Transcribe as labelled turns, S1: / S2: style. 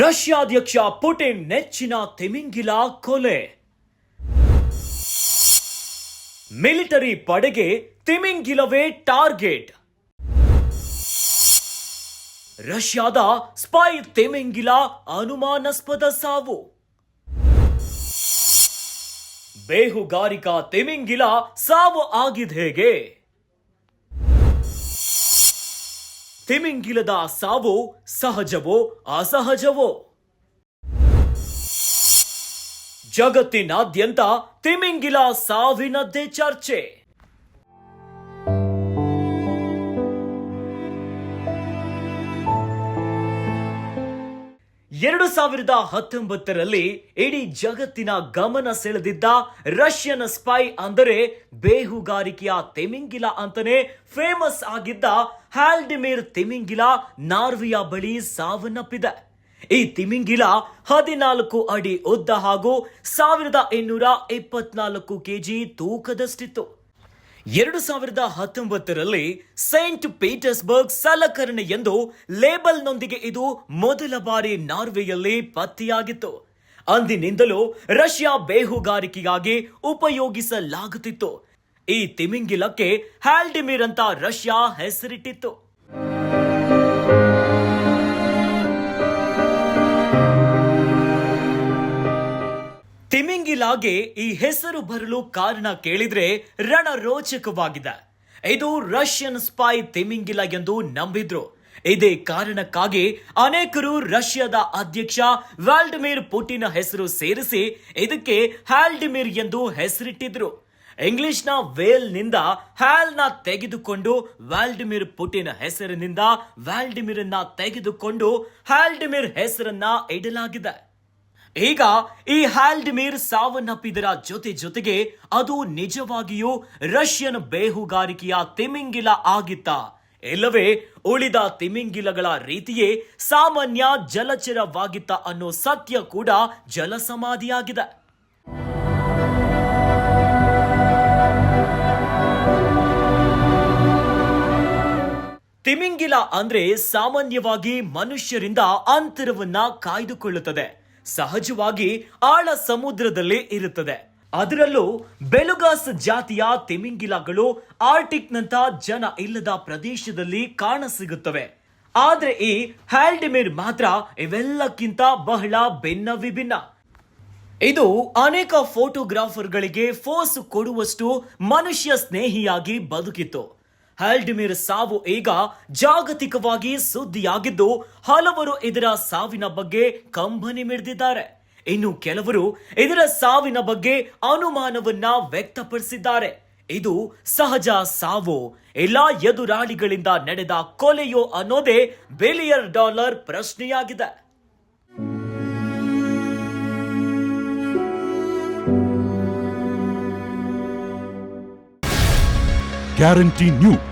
S1: ರಷ್ಯಾಧ್ಯಕ್ಷ Putin ನೆಚ್ಚಿನ ತಿಮಿಂಗಿಲ ಕೊಲೆ. Military ಪಡೆಗೆ ತಿಮಿಂಗಿಲವೇ ಟಾರ್ಗೆಟ್. ರಷ್ಯಾದ ಸ್ಪೈ ತಿಮಿಂಗಿಲ ಅನುಮಾನಾಸ್ಪದ ಸಾವು. ಬೇಹುಗಾರಿಕಾ ತಿಮಿಂಗಿಲ ಸಾವು ಆಗಿದೆ ಹೇಗೆ? ತಿಮಿಂಗಿಲದ ಸಾವು ಸಹಜವೋ ಅಸಹಜವೋ? ಜಗತ್ತಿನಾದ್ಯಂತ ತಿಮಿಂಗಿಲ ಸಾವಿನದ್ದೇ ಚರ್ಚೆ. ಎರಡು ಸಾವಿರದ ಹತ್ತೊಂಬತ್ತರಲ್ಲಿ ಇಡೀ ಜಗತ್ತಿನ ಗಮನ ಸೆಳೆದಿದ್ದ ರಷ್ಯನ್ ಸ್ಪೈ ಅಂದರೆ ಬೇಹುಗಾರಿಕೆಯ ತೆಮಿಂಗಿಲ ಅಂತಾನೆ ಫೇಮಸ್ ಆಗಿದ್ದ ಹ್ಯಾಲ್ಡಿಮಿರ್ ತಿಮಿಂಗಿಲ ನಾರ್ವಿಯಾ ಬಳಿ ಸಾವನ್ನಪ್ಪಿದೆ. ಈ ತಿಮಿಂಗಿಲ ಹದಿನಾಲ್ಕು ಅಡಿ ಉದ್ದ ಹಾಗೂ ಸಾವಿರದ ಇನ್ನೂರ ಇಪ್ಪತ್ನಾಲ್ಕು ಕೆಜಿ ತೂಕದಷ್ಟಿತ್ತು. ಎರಡು ಸಾವಿರದ ಹತ್ತೊಂಬತ್ತರಲ್ಲಿ ಸೇಂಟ್ ಪೀಟರ್ಸ್ಬರ್ಗ್ ಸಲಕರಣೆ ಎಂದು ಲೇಬಲ್ನೊಂದಿಗೆ ಇದು ಮೊದಲ ಬಾರಿ ನಾರ್ವೆಯಲ್ಲಿ ಪತ್ತೆಯಾಗಿತ್ತು. ಅಂದಿನಿಂದಲೂ ರಷ್ಯಾ ಬೇಹುಗಾರಿಕೆಗಾಗಿ ಉಪಯೋಗಿಸಲಾಗುತ್ತಿತ್ತು. ಈ ತಿಮಿಂಗಿಲಕ್ಕೆ ಹ್ಯಾಲ್ಡಿಮಿರ್ ಅಂತ ರಷ್ಯಾ ಹೆಸರಿಟ್ಟಿತ್ತು. ತಿಮಿಂಗಿಲಾಗೆ ಈ ಹೆಸರು ಬರಲು ಕಾರಣ ಕೇಳಿದ್ರೆ ರಣರೋಚಕವಾಗಿದೆ. ಇದು ರಷ್ಯನ್ ಸ್ಪೈ ತಿಮ್ಮಿಂಗಿಲ್ಲ ಎಂದು ನಂಬಿದ್ರು. ಇದೇ ಕಾರಣಕ್ಕಾಗಿ ಅನೇಕರು ರಷ್ಯಾದ ಅಧ್ಯಕ್ಷ ವ್ಲಾಡಿಮಿರ್ ಪುಟಿನ್ ಹೆಸರು ಸೇರಿಸಿ ಇದಕ್ಕೆ ಹ್ಯಾಲ್ಡಿಮಿರ್ ಎಂದು ಹೆಸರಿಟ್ಟಿದ್ರು. ಇಂಗ್ಲಿಷ್ನ ವೇಲ್ನಿಂದ ಹ್ಯಾಲ್ನ ತೆಗೆದುಕೊಂಡು ವ್ಯಾಲ್ಡಿಮಿರ್ ಪುಟಿನ್ ಹೆಸರಿನಿಂದ ವ್ಯಾಲ್ಡಿಮಿರ್ ತೆಗೆದುಕೊಂಡು ಹ್ಯಾಲ್ಡಿಮಿರ್ ಹೆಸರನ್ನ ಇಡಲಾಗಿದೆ. ಈಗ ಈ ಹ್ಯಾಲ್ಡ್ಮೀರ್ ಸಾವನ್ನಪ್ಪಿದರ ಜೊತೆ ಜೊತೆಗೆ ಅದು ನಿಜವಾಗಿಯೂ ರಷ್ಯನ್ ಬೇಹುಗಾರಿಕೆಯ ತಿಮಿಂಗಿಲ ಆಗಿತ್ತ. ಇಲ್ಲವೇ, ಉಳಿದ ತಿಮಿಂಗಿಲಗಳ ರೀತಿಯೇ ಸಾಮಾನ್ಯ ಜಲಚರವಾಗಿತ್ತ ಅನ್ನೋ ಸತ್ಯ ಕೂಡ ಜಲಸಮಾಧಿಯಾಗಿದೆ. ತಿಮಿಂಗಿಲ ಅಂದ್ರೆ ಸಾಮಾನ್ಯವಾಗಿ ಮನುಷ್ಯರಿಂದ ಅಂತರವನ್ನ ಕಾಯ್ದುಕೊಳ್ಳುತ್ತದೆ. ಸಹಜವಾಗಿ ಆಳ ಸಮುದ್ರದಲ್ಲಿ ಇರುತ್ತದೆ. ಅದರಲ್ಲೂ ಬೆಲುಗಾಸ್ ಜಾತಿಯ ತಿಮಿಂಗಿಲಗಳು ಆರ್ಟಿಕ್ನಂತ ಜನ ಇಲ್ಲದ ಪ್ರದೇಶದಲ್ಲಿ ಕಾಣಸಿಗುತ್ತವೆ ಆದ್ರೆ ಈ ಹ್ಯಾಲ್ಡಿಮಿರ್ ಮಾತ್ರ ಇವೆಲ್ಲಕ್ಕಿಂತ ಬಹಳ ಭಿನ್ನ ವಿಭಿನ್ನ. ಇದು ಅನೇಕ ಫೋಟೋಗ್ರಾಫರ್ಗಳಿಗೆ ಫೋಸ್ ಕೊಡುವಷ್ಟು ಮನುಷ್ಯ ಸ್ನೇಹಿಯಾಗಿ ಬದುಕಿತ್ತು. ಹ್ಯಾಲ್ಡಿಮಿರ್ ಸಾವು ಈಗ ಜಾಗತಿಕವಾಗಿ ಸುದ್ದಿಯಾಗಿದ್ದು, ಹಲವರು ಇದರ ಸಾವಿನ ಬಗ್ಗೆ ಕಂಬನಿ ಮಿಡಿದಿದ್ದಾರೆ. ಇನ್ನು ಕೆಲವರು ಇದರ ಸಾವಿನ ಬಗ್ಗೆ ಅನುಮಾನವನ್ನ ವ್ಯಕ್ತಪಡಿಸಿದ್ದಾರೆ. ಇದು ಸಹಜ ಸಾವು. ಎಲ್ಲಾ ಎದುರಾಳಿಗಳಿಂದ ನಡೆದ ಕೊಲೆಯೋ ಅನ್ನೋದೇ ಬಿಲಿಯರ್ ಡಾಲರ್ ಪ್ರಶ್ನೆಯಾಗಿದೆ.
S2: Guarantee news